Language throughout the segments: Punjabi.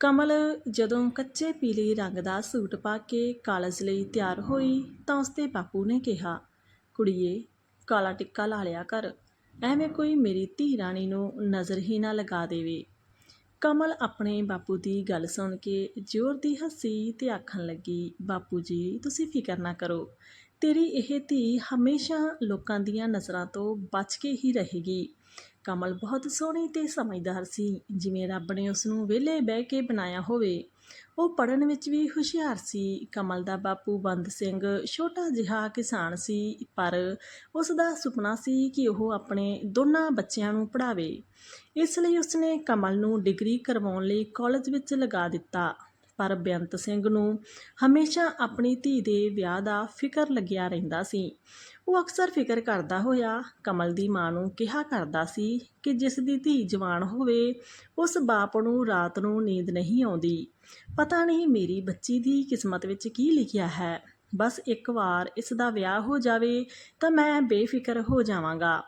ਕਮਲ ਜਦੋਂ ਕੱਚੇ ਪੀਲੇ ਰੰਗ ਦਾ ਸੂਟ ਪਾ ਕੇ ਕਾਲਜ ਲਈ ਤਿਆਰ ਹੋਈ ਤਾਂ ਉਸਦੇ ਬਾਪੂ ਨੇ ਕਿਹਾ, ਕੁੜੀਏ, ਕਾਲਾ ਟਿੱਕਾ ਲਾ ਲਿਆ ਕਰ, ਐਵੇਂ ਕੋਈ ਮੇਰੀ ਧੀ ਰਾਣੀ ਨੂੰ ਨਜ਼ਰ ਹੀ ਨਾ ਲਗਾ ਦੇਵੇ। ਕਮਲ ਆਪਣੇ ਬਾਪੂ ਦੀ ਗੱਲ ਸੁਣ ਕੇ ਜ਼ੋਰ ਦੀ ਹੱਸੀ ਤੇ ਆਖਣ ਲੱਗੀ, ਬਾਪੂ ਜੀ, ਤੁਸੀਂ ਫਿਕਰ ਨਾ ਕਰੋ, ਤੇਰੀ ਇਹ ਧੀ ਹਮੇਸ਼ਾ ਲੋਕਾਂ ਦੀਆਂ ਨਜ਼ਰਾਂ ਤੋਂ ਬਚ ਕੇ ਹੀ ਰਹੇਗੀ। ਕਮਲ ਬਹੁਤ ਸੋਹਣੀ ਤੇ ਸਮਝਦਾਰ ਸੀ। ਜਿਵੇਂ ਰੱਬ ਨੇ ਉਸ ਨੂੰ ਵਿਹਲੇ ਬਹਿ ਕੇ ਬਣਾਇਆ ਹੋਵੇ, ਉਹ ਪੜਨ ਵਿੱਚ ਵੀ ਹੁਸ਼ਿਆਰ ਸੀ। ਕਮਲ ਦਾ ਬਾਪੂ ਬੰਦ ਸਿੰਘ ਛੋਟਾ ਜਿਹਾ ਕਿਸਾਨ ਸੀ, ਪਰ ਉਸ ਦਾ ਸੁਪਨਾ ਸੀ ਕਿ ਉਹ ਆਪਣੇ ਦੋਨਾਂ ਬੱਚਿਆਂ ਨੂੰ ਪੜ੍ਹਾਵੇ। ਇਸ ਲਈ ਉਸਨੇ ਕਮਲ ਨੂੰ ਡਿਗਰੀ ਕਰਵਾਉਣ ਲਈ ਕਾਲਜ ਵਿੱਚ ਲਗਾ ਦਿੱਤਾ। ਪਰ ਬੇਅੰਤ ਸਿੰਘ ਨੂੰ ਹਮੇਸ਼ਾ ਆਪਣੀ ਧੀ ਦੇ ਵਿਆਹ ਦਾ ਫਿਕਰ ਲੱਗਿਆ ਰਹਿੰਦਾ ਸੀ। ਉਹ ਅਕਸਰ ਫਿਕਰ ਕਰਦਾ ਹੋਇਆ ਕਮਲ ਦੀ ਮਾਂ ਨੂੰ ਕਿਹਾ ਕਰਦਾ ਸੀ ਕਿ ਜਿਸ ਦੀ ਧੀ ਜਵਾਨ ਹੋਵੇ, ਉਸ ਬਾਪ ਨੂੰ ਰਾਤ ਨੂੰ ਨੀਂਦ ਨਹੀਂ ਆਉਂਦੀ। ਪਤਾ ਨਹੀਂ ਮੇਰੀ ਬੱਚੀ ਦੀ ਕਿਸਮਤ ਵਿੱਚ ਕੀ ਲਿਖਿਆ ਹੈ। ਬਸ ਇੱਕ ਵਾਰ ਇਸ ਦਾ ਵਿਆਹ ਹੋ ਜਾਵੇ ਤਾਂ ਮੈਂ ਬੇਫਿਕਰ ਹੋ ਜਾਵਾਂਗਾ।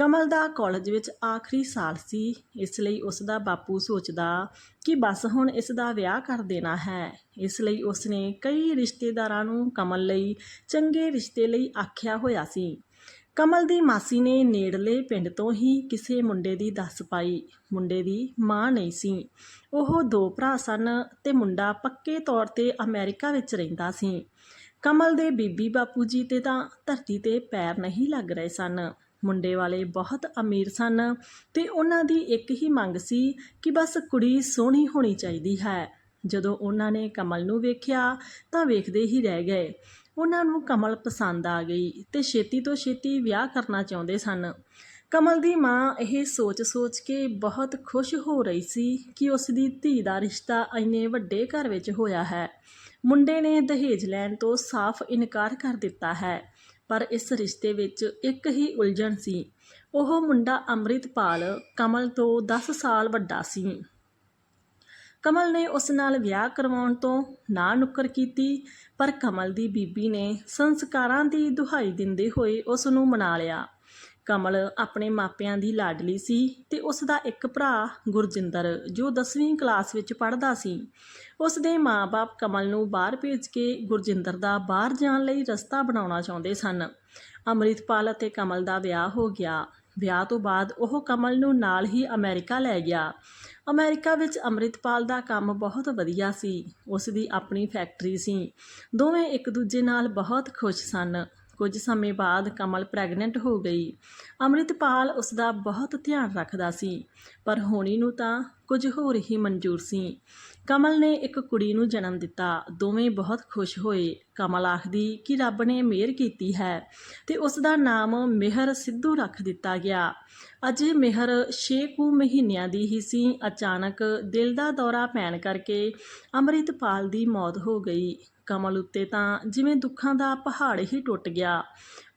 ਕਮਲ ਦਾ ਕਾਲਜ ਵਿੱਚ ਆਖਰੀ ਸਾਲ ਸੀ, ਇਸ ਲਈ ਉਸ ਦਾ ਬਾਪੂ ਸੋਚਦਾ ਕਿ ਬਸ ਹੁਣ ਇਸ ਦਾ ਵਿਆਹ ਕਰ ਦੇਣਾ ਹੈ। ਇਸ ਲਈ ਉਸਨੇ ਕਈ ਰਿਸ਼ਤੇਦਾਰਾਂ ਨੂੰ ਕਮਲ ਲਈ ਚੰਗੇ ਰਿਸ਼ਤੇ ਲਈ ਆਖਿਆ ਹੋਇਆ ਸੀ। ਕਮਲ ਦੀ ਮਾਸੀ ਨੇ ਨੇੜਲੇ ਪਿੰਡ ਤੋਂ ਹੀ ਕਿਸੇ ਮੁੰਡੇ ਦੀ ਦੱਸ ਪਾਈ। ਮੁੰਡੇ ਦੀ ਮਾਂ ਨਹੀਂ ਸੀ। ਉਹ ਦੋ ਭਰਾ ਸਨ ਤੇ ਮੁੰਡਾ ਪੱਕੇ ਤੌਰ ਤੇ ਅਮਰੀਕਾ ਵਿੱਚ ਰਹਿੰਦਾ ਸੀ। ਕਮਲ ਦੇ ਬੀਬੀ ਬਾਪੂ ਜੀ ਤੇ ਤਾਂ ਧਰਤੀ ਤੇ ਪੈਰ ਨਹੀਂ ਲੱਗ ਰਹੇ ਸਨ। ਮੁੰਡੇ ਵਾਲੇ ਬਹੁਤ ਅਮੀਰ ਸਨ ਤੇ ਉਹਨਾਂ ਦੀ ਇੱਕ ਹੀ ਮੰਗ ਸੀ ਕਿ ਬਸ ਕੁੜੀ ਸੋਹਣੀ ਹੋਣੀ ਚਾਹੀਦੀ ਹੈ। ਜਦੋਂ ਉਹਨਾਂ ਨੇ ਕਮਲ ਨੂੰ ਵੇਖਿਆ ਤਾਂ ਵੇਖਦੇ ਹੀ ਰਹਿ ਗਏ। ਉਹਨਾਂ ਨੂੰ ਕਮਲ ਪਸੰਦ ਆ ਗਈ ਤੇ ਛੇਤੀ ਤੋਂ ਛੇਤੀ ਵਿਆਹ ਕਰਨਾ ਚਾਹੁੰਦੇ ਸਨ। ਕਮਲ ਦੀ ਮਾਂ ਇਹ ਸੋਚ-ਸੋਚ ਕੇ ਬਹੁਤ ਖੁਸ਼ ਹੋ ਰਹੀ ਸੀ ਕਿ ਉਸ ਦੀ ਧੀ ਦਾ ਰਿਸ਼ਤਾ ਇੰਨੇ ਵੱਡੇ ਘਰ ਵਿੱਚ ਹੋਇਆ ਹੈ। ਮੁੰਡੇ ਨੇ ਦਹੇਜ ਲੈਣ ਤੋਂ ਸਾਫ਼ ਇਨਕਾਰ ਕਰ ਦਿੱਤਾ ਹੈ। ਪਰ ਇਸ ਰਿਸ਼ਤੇ ਵਿੱਚ ਇੱਕ ਹੀ ਉਲਝਣ ਸੀ। ਉਹ ਮੁੰਡਾ ਅੰਮ੍ਰਿਤਪਾਲ ਕਮਲ ਤੋਂ 10 ਸਾਲ ਵੱਡਾ ਸੀ। ਕਮਲ ਨੇ ਉਸ ਨਾਲ ਵਿਆਹ ਕਰਵਾਉਣ ਤੋਂ ਨਾ ਨੁੱਕਰ ਕੀਤੀ, ਪਰ ਕਮਲ ਦੀ ਬੀਬੀ ਨੇ ਸੰਸਕਾਰਾਂ ਦੀ ਦੁਹਾਈ ਦਿੰਦੇ ਹੋਏ ਉਸ ਨੂੰ ਮਨਾ ਲਿਆ। ਕਮਲ ਆਪਣੇ ਮਾਪਿਆਂ ਦੀ ਲਾਡਲੀ ਸੀ ਤੇ ਉਸ ਦਾ ਇੱਕ ਭਰਾ ਗੁਰਜਿੰਦਰ, ਜੋ 10ਵੀਂ ਕਲਾਸ ਵਿੱਚ ਪੜ੍ਹਦਾ ਸੀ। ਉਸ ਦੇ ਮਾਪੇ ਕਮਲ ਨੂੰ ਬਾਹਰ ਭੇਜ ਕੇ ਗੁਰਜਿੰਦਰ ਦਾ ਬਾਹਰ ਜਾਣ ਲਈ ਰਸਤਾ ਬਣਾਉਣਾ ਚਾਹੁੰਦੇ ਸਨ। ਅੰਮ੍ਰਿਤਪਾਲ ਅਤੇ ਕਮਲ ਦਾ ਵਿਆਹ ਹੋ ਗਿਆ। ਵਿਆਹ ਤੋਂ ਬਾਅਦ ਉਹ ਕਮਲ ਨੂੰ ਨਾਲ ਹੀ ਅਮਰੀਕਾ ਲੈ ਗਿਆ। ਅਮਰੀਕਾ ਵਿੱਚ ਅੰਮ੍ਰਿਤਪਾਲ ਦਾ ਕੰਮ ਬਹੁਤ ਵਧੀਆ ਸੀ। ਉਸ ਦੀ ਆਪਣੀ ਫੈਕਟਰੀ ਸੀ। ਦੋਵੇਂ ਇੱਕ ਦੂਜੇ ਨਾਲ ਬਹੁਤ ਖੁਸ਼ ਸਨ। ਕੁਝ ਸਮੇਂ ਬਾਅਦ ਕਮਲ ਪ੍ਰੈਗਨੈਂਟ ਹੋ ਗਈ। ਅੰਮ੍ਰਿਤਪਾਲ ਉਸ ਦਾ ਬਹੁਤ ਧਿਆਨ ਰੱਖਦਾ ਸੀ, ਪਰ ਹੋਣੀ ਨੂੰ ਤਾਂ ਕੁਝ ਹੋਰ ਹੀ ਮਨਜ਼ੂਰ ਸੀ। ਕਮਲ ਨੇ ਇੱਕ ਕੁੜੀ ਨੂੰ ਜਨਮ ਦਿੱਤਾ। ਦੋਵੇਂ ਬਹੁਤ ਖੁਸ਼ ਹੋਏ। ਕਮਲ ਆਖਦੀ ਕਿ ਰੱਬ ਨੇ ਮਿਹਰ ਕੀਤੀ ਹੈ ਤੇ ਉਸ ਦਾ ਨਾਮ ਮਿਹਰ ਸਿੱਧੂ ਰੱਖ ਦਿੱਤਾ ਗਿਆ। ਅਜੇ ਮਿਹਰ 6 ਕੁ ਮਹੀਨਿਆਂ ਦੀ ਹੀ ਸੀ। ਅਚਾਨਕ ਦਿਲ ਦਾ ਦੌਰਾ ਪੈਣ ਕਰਕੇ ਅੰਮ੍ਰਿਤਪਾਲ ਦੀ ਮੌਤ ਹੋ ਗਈ। ਕਮਲ ਉੱਤੇ ਤਾਂ ਜਿਵੇਂ ਦੁੱਖਾਂ ਦਾ ਪਹਾੜ ਹੀ ਟੁੱਟ ਗਿਆ।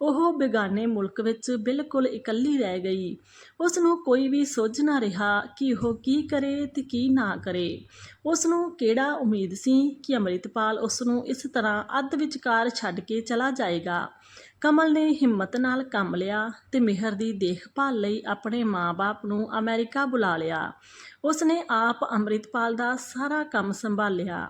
ਉਹ ਬੇਗਾਨੇ ਮੁਲਕ ਵਿੱਚ ਬਿਲਕੁਲ ਇਕੱਲੀ ਰਹਿ ਗਈ। ਉਸ ਨੂੰ ਕੋਈ ਵੀ ਸੋਝ ਨਾ ਰਿਹਾ ਕਿ ਉਹ ਕੀ ਕਰੇ ਤੇ ਕੀ ਨਾ ਕਰੇ। ਉਸ ਨੂੰ ਕਿਹੜਾ ਉਮੀਦ ਸੀ ਕਿ ਅੰਮ੍ਰਿਤਪਾਲ ਉਸ ਨੂੰ ਇਸ ਤਰ੍ਹਾਂ ਅੱਧ ਵਿਚਕਾਰ ਛੱਡ ਕੇ ਚਲਾ ਜਾਏਗਾ। ਕਮਲ ਨੇ ਹਿੰਮਤ ਨਾਲ ਕੰਮ ਲਿਆ ਤੇ ਮਿਹਰ ਦੀ ਦੇਖਭਾਲ ਲਈ ਆਪਣੇ ਮਾਪੇ ਨੂੰ ਅਮਰੀਕਾ ਬੁਲਾ ਲਿਆ। ਉਸ ਨੇ ਆਪ ਅੰਮ੍ਰਿਤਪਾਲ ਦਾ ਸਾਰਾ ਕੰਮ ਸੰਭਾਲਿਆ।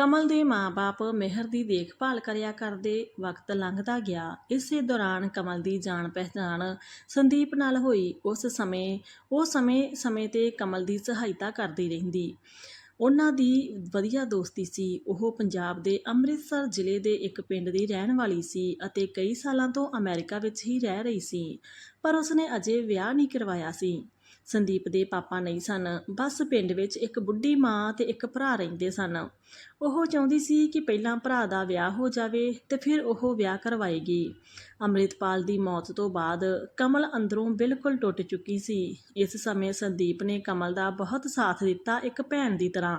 ਕਮਲ ਦੇ ਮਾਪੇ ਮਿਹਰ ਦੀ ਦੇਖਭਾਲ ਕਰਿਆ ਕਰਦੇ ਵਕਤ ਲੰਘਦਾ ਗਿਆ। ਇਸੇ ਦੌਰਾਨ ਕਮਲ ਦੀ ਜਾਣ ਪਹਿਚਾਣ ਸੰਦੀਪ ਨਾਲ ਹੋਈ। ਉਸ ਸਮੇਂ, ਉਹ ਸਮੇਂ ਸਮੇਂ ਤੇ ਕਮਲ ਦੀ ਸਹਾਇਤਾ ਕਰਦੀ ਰਹਿੰਦੀ। ਉਹਨਾਂ ਦੀ ਵਧੀਆ ਦੋਸਤੀ ਸੀ। ਉਹ ਪੰਜਾਬ ਦੇ ਅੰਮ੍ਰਿਤਸਰ ਜ਼ਿਲ੍ਹੇ ਦੇ ਇੱਕ ਪਿੰਡ ਦੀ ਰਹਿਣ ਵਾਲੀ ਸੀ ਅਤੇ ਕਈ ਸਾਲਾਂ ਤੋਂ ਅਮਰੀਕਾ ਵਿੱਚ ਹੀ ਰਹਿ ਰਹੀ ਸੀ। ਪਰ ਉਸਨੇ ਅਜੇ ਵਿਆਹ ਨਹੀਂ ਕਰਵਾਇਆ ਸੀ। ਸੰਦੀਪ ਦੇ ਪਾਪਾ ਨਹੀਂ ਸਨ। ਬਸ ਪਿੰਡ ਵਿੱਚ ਇੱਕ ਬੁੱਢੀ ਮਾਂ ਤੇ ਇੱਕ ਭਰਾ ਰਹਿੰਦੇ ਸਨ। ਉਹ ਚਾਹੁੰਦੀ ਸੀ ਕਿ ਪਹਿਲਾਂ ਭਰਾ ਦਾ ਵਿਆਹ ਹੋ ਜਾਵੇ ਤੇ ਫਿਰ ਉਹ ਵਿਆਹ ਕਰਵਾਏਗੀ। ਅੰਮ੍ਰਿਤਪਾਲ ਦੀ ਮੌਤ ਤੋਂ ਬਾਅਦ ਕਮਲ ਅੰਦਰੋਂ ਬਿਲਕੁਲ ਟੁੱਟ ਚੁੱਕੀ ਸੀ। ਇਸ ਸਮੇਂ ਸੰਦੀਪ ਨੇ ਕਮਲ ਦਾ ਬਹੁਤ ਸਾਥ ਦਿੱਤਾ ਇੱਕ ਭੈਣ ਦੀ ਤਰ੍ਹਾਂ।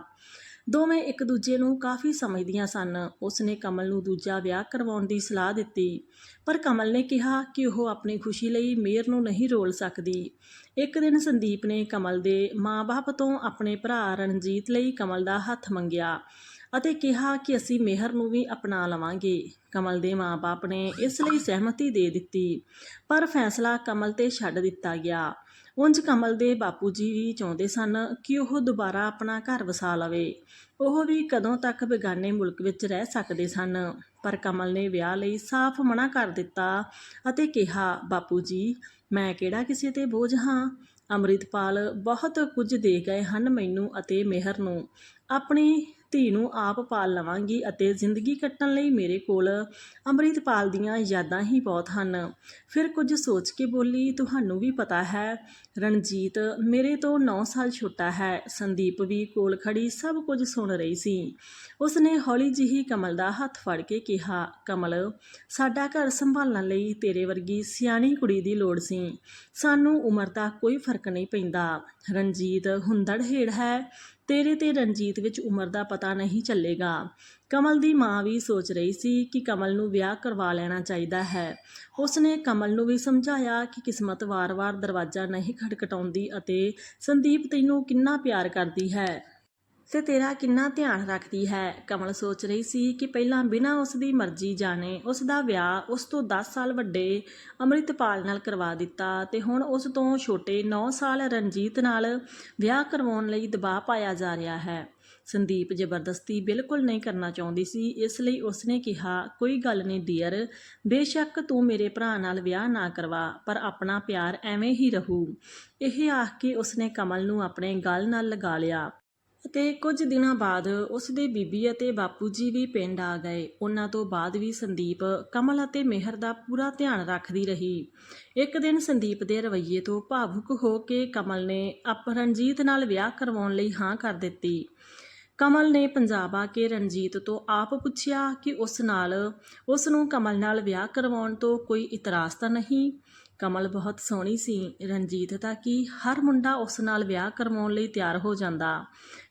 ਦੋਵੇਂ ਇੱਕ ਦੂਜੇ ਨੂੰ ਕਾਫੀ ਸਮਝਦੀਆਂ ਸਨ। ਉਸ ਨੇ ਕਮਲ ਨੂੰ ਦੂਜਾ ਵਿਆਹ ਕਰਵਾਉਣ ਦੀ ਸਲਾਹ ਦਿੱਤੀ। ਪਰ ਕਮਲ ਨੇ ਕਿਹਾ ਕਿ ਉਹ ਆਪਣੀ ਖੁਸ਼ੀ ਲਈ ਮੇਰ ਨੂੰ ਨਹੀਂ ਰੋਲ ਸਕਦੀ। ਇੱਕ ਦਿਨ ਸੰਦੀਪ ਨੇ ਕਮਲ ਦੇ ਮਾਂ-ਬਾਪ ਤੋਂ ਆਪਣੇ ਭਰਾ ਰਣਜੀਤ ਲਈ ਕਮਲ ਦਾ ਹੱਥ ਮੰਗਿਆ ਅਤੇ ਕਿਹਾ ਕਿ ਅਸੀਂ ਮਿਹਰ ਨੂੰ ਵੀ ਅਪਣਾ ਲਵਾਂਗੇ। ਕਮਲ ਦੇ ਮਾਪੇ ਨੇ ਇਸ ਲਈ ਸਹਿਮਤੀ ਦੇ ਦਿੱਤੀ। ਪਰ ਫੈਸਲਾ ਕਮਲ ਤੇ ਛੱਡ ਦਿੱਤਾ ਗਿਆ। ਉਂਝ ਕਮਲ ਦੇ ਬਾਪੂ ਜੀ ਵੀ ਚਾਹੁੰਦੇ ਸਨ ਕਿ ਉਹ ਦੁਬਾਰਾ ਆਪਣਾ ਘਰ ਵਸਾ ਲਵੇ। ਉਹ ਵੀ ਕਦੋਂ ਤੱਕ ਬੇਗਾਨੇ ਮੁਲਕ ਵਿੱਚ ਰਹਿ ਸਕਦੇ ਸਨ। ਪਰ ਕਮਲ ਨੇ ਵਿਆਹ ਲਈ ਸਾਫ਼ ਮਨਾ ਕਰ ਦਿੱਤਾ ਅਤੇ ਕਿਹਾ, ਬਾਪੂ ਜੀ, ਮੈਂ ਕਿਹੜਾ ਕਿਸੇ ਤੇ ਬੋਝ ਹਾਂ? ਅੰਮ੍ਰਿਤਪਾਲ ਬਹੁਤ ਕੁਝ ਦੇ ਗਏ ਹਨ ਮੈਨੂੰ ਅਤੇ ਮਿਹਰ ਨੂੰ। ਆਪਣੀ ਧੀ ਨੂੰ ਆਪ ਪਾਲ ਲਵਾਂਗੀ ਅਤੇ ਜ਼ਿੰਦਗੀ ਕੱਟਣ ਲਈ ਮੇਰੇ ਕੋਲ ਅੰਮ੍ਰਿਤਪਾਲ ਦੀਆਂ ਯਾਦਾਂ ਹੀ ਬਹੁਤ ਹਨ। ਫਿਰ ਕੁਝ ਸੋਚ ਕੇ ਬੋਲੀ, ਤੁਹਾਨੂੰ ਵੀ ਪਤਾ ਹੈ, ਰਣਜੀਤ, ਮੇਰੇ ਤੋਂ 9 ਸਾਲ ਛੋਟਾ ਹੈ। ਸੰਦੀਪ ਵੀ ਕੋਲ ਖੜੀ ਸਭ ਕੁਝ ਸੁਣ ਰਹੀ ਸੀ। ਉਸਨੇ ਹੌਲੀ ਜਿਹੀ ਕਮਲ ਦਾ ਹੱਥ ਫੜ ਕੇ ਕਿਹਾ, ਕਮਲ, ਸਾਡਾ ਘਰ ਸੰਭਾਲਣ ਲਈ ਤੇਰੇ ਵਰਗੀ ਸਿਆਣੀ ਕੁੜੀ ਦੀ ਲੋੜ ਸੀ। ਸਾਨੂੰ ਉਮਰ ਦਾ ਕੋਈ ਫ਼ਰਕ ਨਹੀਂ ਪੈਂਦਾ। ਰਣਜੀਤ, ਹੁੰਦੜ ਹੇੜ ਹੈ। ਤੇਰੇ ਤੇ ਰਣਜੀਤ ਵਿੱਚ ਉਮਰ ਦਾ ਪਤਾ ਨਹੀਂ ਚੱਲੇਗਾ। ਕਮਲ ਦੀ ਮਾਂ ਵੀ ਸੋਚ ਰਹੀ ਸੀ ਕਿ ਕਮਲ ਨੂੰ ਵਿਆਹ ਕਰਵਾ ਲੈਣਾ ਚਾਹੀਦਾ ਹੈ। ਉਸਨੇ ਕਮਲ ਨੂੰ ਵੀ ਸਮਝਾਇਆ ਕਿ ਕਿਸਮਤ ਵਾਰ-ਵਾਰ ਦਰਵਾਜ਼ਾ ਨਹੀਂ ਖਟਖਟਾਉਂਦੀ ਅਤੇ ਸੰਦੀਪ ਤੈਨੂੰ ਕਿੰਨਾ ਪਿਆਰ ਕਰਦੀ ਹੈ। ਤੇ ਤੇਰਾ ਕਿੰਨਾ ਧਿਆਨ ਰੱਖਦੀ ਹੈ? ਕਮਲ ਸੋਚ ਰਹੀ ਸੀ ਕਿ ਪਹਿਲਾਂ ਬਿਨਾਂ ਉਸ ਦੀ ਮਰਜ਼ੀ ਜਾਣੇ ਉਸ ਦਾ ਵਿਆਹ ਉਸ ਤੋਂ 10 ਸਾਲ ਵੱਡੇ ਅੰਮ੍ਰਿਤਪਾਲ ਨਾਲ ਕਰਵਾ ਦਿੱਤਾ ਤੇ ਹੁਣ ਉਸ ਤੋਂ ਛੋਟੇ 9 ਸਾਲ ਰਣਜੀਤ ਨਾਲ ਵਿਆਹ ਕਰਵਾਉਣ ਲਈ ਦਬਾਅ ਪਾਇਆ ਜਾ ਰਿਹਾ ਹੈ। ਸੰਦੀਪ ਜ਼ਬਰਦਸਤੀ ਬਿਲਕੁਲ ਨਹੀਂ ਕਰਨਾ ਚਾਹੁੰਦੀ ਸੀ, ਇਸ ਲਈ ਉਸਨੇ ਕਿਹਾ, ਕੋਈ ਗੱਲ ਨਹੀਂ ਡੀਅਰ ਬੇਸ਼ੱਕ ਤੂੰ ਮੇਰੇ ਭਰਾ ਨਾਲ ਵਿਆਹ ਨਾ ਕਰਵਾ, ਪਰ ਆਪਣਾ ਪਿਆਰ ਐਵੇਂ ਹੀ ਰਹੂ। ਇਹ ਆਖ ਕੇ ਉਸਨੇ ਕਮਲ ਨੂੰ ਆਪਣੇ ਗੱਲ ਨਾਲ ਲਗਾ ਲਿਆ। ਅਤੇ ਕੁਝ ਦਿਨਾਂ ਬਾਅਦ ਉਸ ਦੇ ਬੀਬੀ ਅਤੇ ਬਾਪੂ ਜੀ ਵੀ ਪਿੰਡ ਆ ਗਏ। ਉਹਨਾਂ ਤੋਂ ਬਾਅਦ ਵੀ ਸੰਦੀਪ, ਕਮਲ ਅਤੇ ਮਿਹਰ ਦਾ ਪੂਰਾ ਧਿਆਨ ਰੱਖਦੀ ਰਹੀ। ਇੱਕ ਦਿਨ ਸੰਦੀਪ ਦੇ ਰਵੱਈਏ ਤੋਂ ਭਾਵੁਕ ਹੋ ਕੇ ਕਮਲ ਨੇ ਆਪ ਰਣਜੀਤ ਨਾਲ ਵਿਆਹ ਕਰਵਾਉਣ ਲਈ ਹਾਂ ਕਰ ਦਿੱਤੀ। ਕਮਲ ਨੇ ਪੰਜਾਬ ਆ ਕੇ ਰਣਜੀਤ ਤੋਂ ਆਪ ਪੁੱਛਿਆ ਕਿ ਉਸ ਨਾਲ, ਉਸ ਨੂੰ ਕਮਲ ਨਾਲ ਵਿਆਹ ਕਰਵਾਉਣ ਤੋਂ ਕੋਈ ਇਤਰਾਜ਼ ਤਾਂ ਨਹੀਂ? ਕਮਲ ਬਹੁਤ ਸੋਹਣੀ ਸੀ। ਰਣਜੀਤ ਤਾਂ ਕਿ ਹਰ ਮੁੰਡਾ ਉਸ ਨਾਲ ਵਿਆਹ ਕਰਵਾਉਣ ਲਈ ਤਿਆਰ ਹੋ ਜਾਂਦਾ?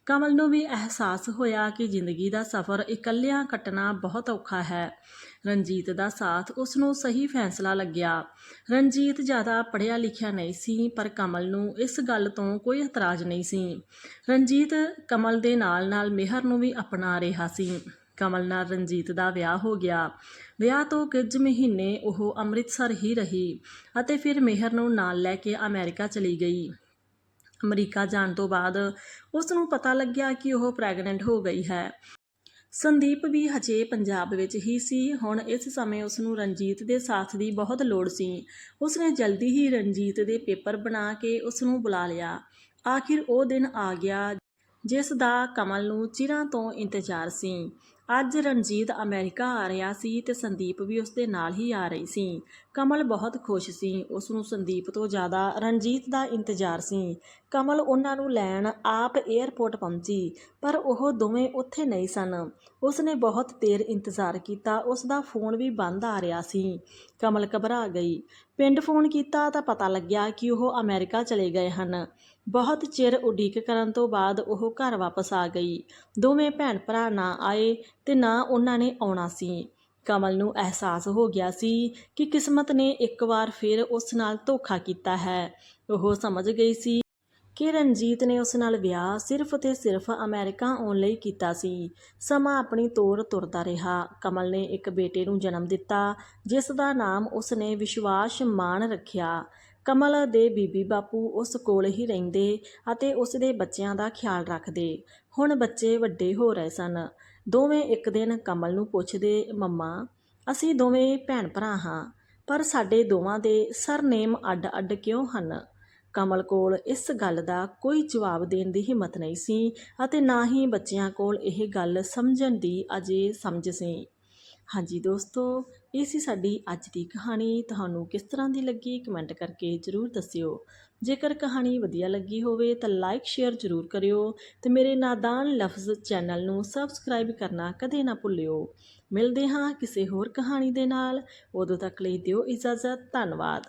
ਕਮਲ ਨੂੰ ਵੀ ਅਹਿਸਾਸ ਹੋਇਆ ਕਿ ਜ਼ਿੰਦਗੀ ਦਾ ਸਫ਼ਰ ਇਕੱਲਿਆਂ ਕੱਟਣਾ ਬਹੁਤ ਔਖਾ ਹੈ। ਰਣਜੀਤ ਦਾ ਸਾਥ ਉਸ ਨੂੰ ਸਹੀ ਫੈਸਲਾ ਲੱਗਿਆ। ਰਣਜੀਤ ਜ਼ਿਆਦਾ ਪੜ੍ਹਿਆ ਲਿਖਿਆ ਨਹੀਂ ਸੀ, ਪਰ ਕਮਲ ਨੂੰ ਇਸ ਗੱਲ ਤੋਂ ਕੋਈ ਇਤਰਾਜ਼ ਨਹੀਂ ਸੀ। ਰਣਜੀਤ ਕਮਲ ਦੇ ਨਾਲ-ਨਾਲ ਮਿਹਰ ਨੂੰ ਵੀ ਅਪਣਾ ਰਿਹਾ ਸੀ। ਕਮਲ ਨਾਲ ਰਣਜੀਤ ਦਾ ਵਿਆਹ ਹੋ ਗਿਆ। ਵਿਆਹ ਤੋਂ ਕੁਝ ਮਹੀਨੇ ਉਹ ਅੰਮ੍ਰਿਤਸਰ ਹੀ ਰਹੀ ਅਤੇ ਫਿਰ ਮਿਹਰ ਨੂੰ ਨਾਲ ਲੈ ਕੇ ਅਮਰੀਕਾ ਚਲੀ ਗਈ। ਅਮਰੀਕਾ ਜਾਣ ਤੋਂ ਬਾਅਦ ਉਸ ਨੂੰ ਪਤਾ ਲੱਗਿਆ ਕਿ ਉਹ ਪ੍ਰੈਗਨੈਂਟ ਹੋ ਗਈ ਹੈ। ਸੰਦੀਪ ਵੀ ਹਜੇ ਪੰਜਾਬ ਵਿੱਚ ਹੀ ਸੀ। ਹੁਣ ਇਸ ਸਮੇਂ ਉਸ ਨੂੰ ਰਣਜੀਤ ਦੇ ਸਾਥ ਦੀ ਬਹੁਤ ਲੋੜ ਸੀ। ਉਸਨੇ ਜਲਦੀ ਹੀ ਰਣਜੀਤ ਦੇ ਪੇਪਰ ਬਣਾ ਕੇ ਉਸ ਨੂੰ ਬੁਲਾ ਲਿਆ। ਆਖਿਰ ਉਹ ਦਿਨ ਆ ਗਿਆ, ਜਿਸ ਦਾ ਕਮਲ ਨੂੰ ਚਿਰਾਂ ਤੋਂ ਇੰਤਜ਼ਾਰ ਸੀ। ਅੱਜ ਰਣਜੀਤ ਅਮਰੀਕਾ ਆ ਰਿਹਾ ਸੀ ਤੇ ਸੰਦੀਪ ਵੀ ਉਸ ਦੇ ਨਾਲ ਹੀ ਆ ਰਹੀ ਸੀ। ਕਮਲ ਬਹੁਤ ਖੁਸ਼ ਸੀ। ਉਸ ਨੂੰ ਸੰਦੀਪ ਤੋਂ ਜ਼ਿਆਦਾ ਰਣਜੀਤ ਦਾ ਇੰਤਜ਼ਾਰ ਸੀ। ਕਮਲ ਉਹਨਾਂ ਨੂੰ ਲੈਣ ਆਪ 에ਅਰਪੋਰਟ ਪਹੁੰਚੀ, ਪਰ ਉਹ ਦੋਵੇਂ ਉੱਥੇ ਨਹੀਂ ਸਨ। ਉਸਨੇ ਬਹੁਤ ਦੇਰ ਇੰਤਜ਼ਾਰ ਕੀਤਾ। ਉਸ ਦਾ ਫੋਨ ਵੀ ਬੰਦ ਆ ਰਿਹਾ ਸੀ। ਕਮਲ ਘਬਰਾ ਗਈ। ਪਿੰਡ ਫੋਨ ਕੀਤਾ ਤਾਂ ਪਤਾ ਲੱਗਿਆ ਕਿ ਉਹ ਅਮਰੀਕਾ ਚਲੇ ਗਏ ਹਨ। ਬਹੁਤ ਚਿਰ ਉਡੀਕ ਕਰਨ ਤੋਂ ਬਾਅਦ ਉਹ ਘਰ ਵਾਪਸ ਆ ਗਈ। ਦੋਵੇਂ ਭੈਣ ਭਰਾ ਨਾ ਆਏ ਤੇ ਨਾ ਉਹਨਾਂ ਨੇ ਆਉਣਾ ਸੀ। ਕਮਲ ਨੂੰ ਅਹਿਸਾਸ ਹੋ ਗਿਆ ਸੀ ਕਿ ਕਿਸਮਤ ਨੇ ਇੱਕ ਵਾਰ ਫਿਰ ਉਸ ਨਾਲ ਧੋਖਾ ਕੀਤਾ ਹੈ। ਉਹ ਸਮਝ ਗਈ ਸੀ ਕਿ ਰਣਜੀਤ ਨੇ ਉਸ ਨਾਲ ਵਿਆਹ ਸਿਰਫ ਤੇ ਸਿਰਫ ਅਮਰੀਕਾ ਆਉਣ ਲਈ ਕੀਤਾ ਸੀ। ਸਮਾਂ ਆਪਣੀ ਤੋਰ ਤੁਰਦਾ ਰਿਹਾ। ਕਮਲ ਨੇ ਇੱਕ ਬੇਟੇ ਨੂੰ ਜਨਮ ਦਿੱਤਾ, ਜਿਸ ਦਾ ਨਾਮ ਉਸ ਨੇ ਵਿਸ਼ਵਾਸ ਮਾਨ ਰੱਖਿਆ। ਕਮਲ ਦੇ ਬੀਬੀ ਬਾਪੂ ਉਸ ਕੋਲ ਹੀ ਰਹਿੰਦੇ ਅਤੇ ਉਸ ਦੇ ਬੱਚਿਆਂ ਦਾ ਖਿਆਲ ਰੱਖਦੇ। ਹੁਣ ਬੱਚੇ ਵੱਡੇ ਹੋ ਰਹੇ ਸਨ। ਦੋਵੇਂ ਇੱਕ ਦਿਨ ਕਮਲ ਨੂੰ ਪੁੱਛਦੇ, ਮੰਮਾ, ਅਸੀਂ ਦੋਵੇਂ ਭੈਣ ਭਰਾ ਹਾਂ, ਪਰ ਸਾਡੇ ਦੋਵਾਂ ਦੇ ਸਰਨੇਮ ਅੱਡ-ਅੱਡ ਕਿਉਂ ਹਨ? ਕਮਲ ਕੋਲ ਇਸ ਗੱਲ ਦਾ ਕੋਈ ਜਵਾਬ ਦੇਣ ਦੀ ਹਿੰਮਤ ਨਹੀਂ ਸੀ ਅਤੇ ਨਾ ਹੀ ਬੱਚਿਆਂ ਕੋਲ ਇਹ ਗੱਲ ਸਮਝਣ ਦੀ ਅਜੇ ਸਮਝ ਸੀ। ਹਾਂਜੀ ਦੋਸਤੋ ਇਹ ਸੀ ਸਾਡੀ ਅੱਜ ਦੀ ਕਹਾਣੀ। ਤੁਹਾਨੂੰ ਕਿਸ ਤਰ੍ਹਾਂ ਦੀ ਲੱਗੀ ਕਮੈਂਟ ਕਰਕੇ ਜਰੂਰ ਦੱਸਿਓ। ਜੇਕਰ ਕਹਾਣੀ ਵਧੀਆ ਲੱਗੀ ਹੋਵੇ ਤਾਂ ਲਾਈਕ, ਸ਼ੇਅਰ ਜਰੂਰ ਕਰਿਓ ਤੇ ਮੇਰੇ ਨਾਦਾਨ ਲਫ਼ਜ਼ ਚੈਨਲ ਨੂੰ ਸਬਸਕ੍ਰਾਈਬ ਕਰਨਾ ਕਦੇ ਨਾ ਭੁੱਲਿਓ। ਮਿਲਦੇ ਹਾਂ ਕਿਸੇ ਹੋਰ ਕਹਾਣੀ ਦੇ ਨਾਲ। ਉਦੋਂ ਤੱਕ ਲਈ ਦਿਓ ਇਜਾਜ਼ਤ। ਧੰਨਵਾਦ।